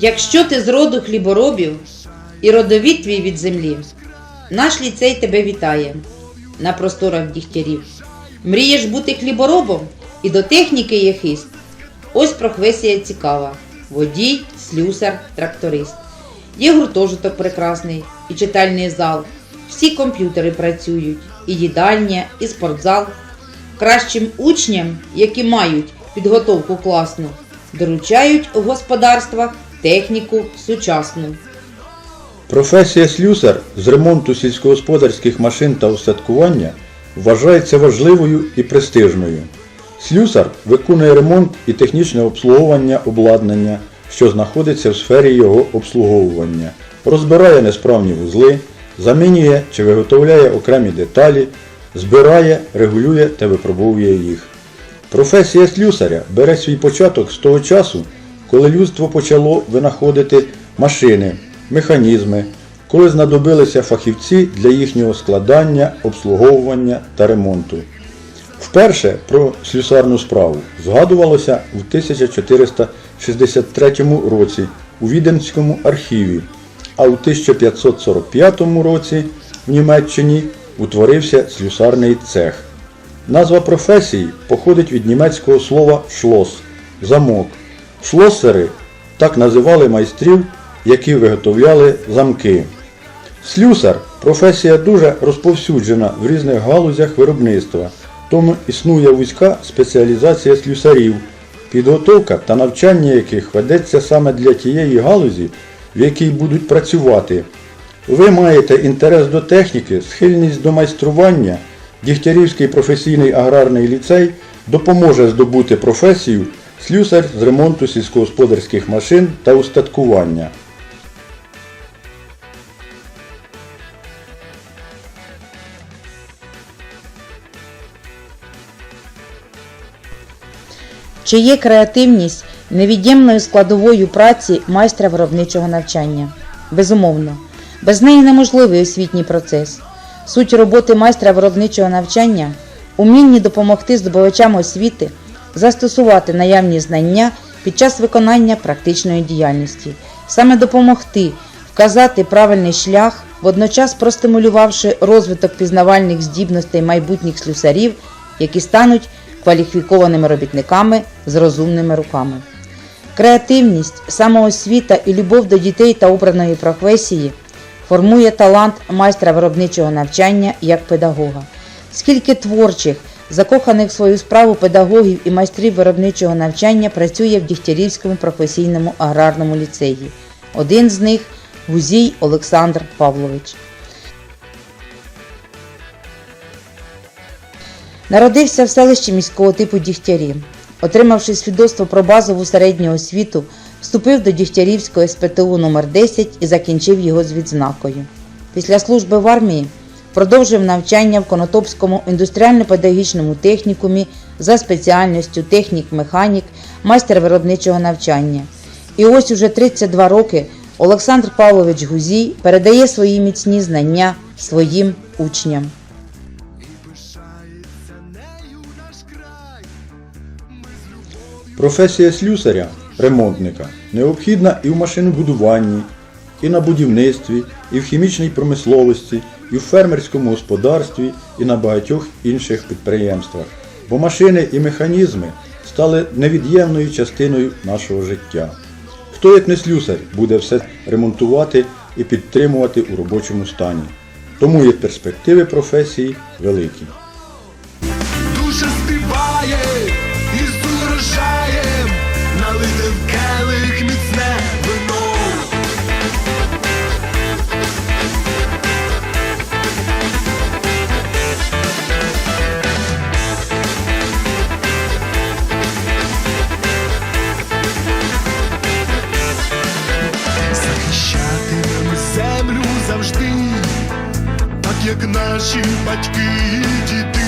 Якщо ти з роду хліборобів і родовід твій від землі, наш ліцей тебе вітає на просторах дігтярів. Мрієш бути хліборобом і до техніки є хист. Ось професія цікава: водій, слюсар, тракторист. Є гуртожиток прекрасний і читальний зал. Всі комп'ютери працюють, і їдальня, і спортзал. Кращим учням, які мають підготовку класну, доручають у господарствах техніку сучасну. Професія слюсар з ремонту сільськогосподарських машин та устаткування вважається важливою і престижною. Слюсар виконує ремонт і технічне обслуговування обладнання, що знаходиться в сфері його обслуговування, розбирає несправні вузли, замінює чи виготовляє окремі деталі, збирає, регулює та випробовує їх. Професія слюсаря бере свій початок з того часу, коли людство почало винаходити машини, механізми, коли знадобилися фахівці для їхнього складання, обслуговування та ремонту. Вперше про слюсарну справу згадувалося в 1463 році у Віденському архіві, а у 1545 році в Німеччині утворився слюсарний цех. Назва професії походить від німецького слова шлос замок. Шлосери так називали майстрів, які виготовляли замки. Слюсар професія дуже розповсюджена в різних галузях виробництва, тому існує вузька спеціалізація слюсарів, підготовка та навчання яких ведеться саме для тієї галузі, в якій будуть працювати. Ви маєте інтерес до техніки, схильність до майстрування. Дігтярівський професійний аграрний ліцей допоможе здобути професію слюсар з ремонту сільськогосподарських машин та устаткування. Чи є креативність невід'ємною складовою праці майстра виробничого навчання? Безумовно, без неї неможливий освітній процес. Суть роботи майстра виробничого навчання умінні допомогти здобувачам освіти застосувати наявні знання під час виконання практичної діяльності, саме допомогти вказати правильний шлях, водночас простимулювавши розвиток пізнавальних здібностей майбутніх слюсарів, які стануть кваліфікованими робітниками з розумними руками. Креативність, самоосвіта і любов до дітей та обраної професії формує талант майстра виробничого навчання як педагога. Скільки творчих, закоханих в свою справу педагогів і майстрів виробничого навчання працює в Дігтярівському професійному аграрному ліцеї. Один з них Гузій Олександр Павлович. Народився в селищі міського типу Дігтярі. Отримавши свідоцтво про базову середню освіту, вступив до Дігтярівського СПТУ номер 10 і закінчив його з відзнакою. Після служби в армії продовжив навчання в Конотопському індустріально-педагогічному технікумі за спеціальністю технік-механік, майстер виробничого навчання. І ось уже 32 роки Олександр Павлович Гузій передає свої міцні знання своїм учням. Професія слюсаря, ремонтника, необхідна і в машинобудуванні, і на будівництві, і в хімічній промисловості, і в фермерському господарстві, і на багатьох інших підприємствах. Бо машини і механізми стали невід'ємною частиною нашого життя. Хто, як не слюсар, буде все ремонтувати і підтримувати у робочому стані. Тому є перспективи професії великі. Як наші батьки і діди.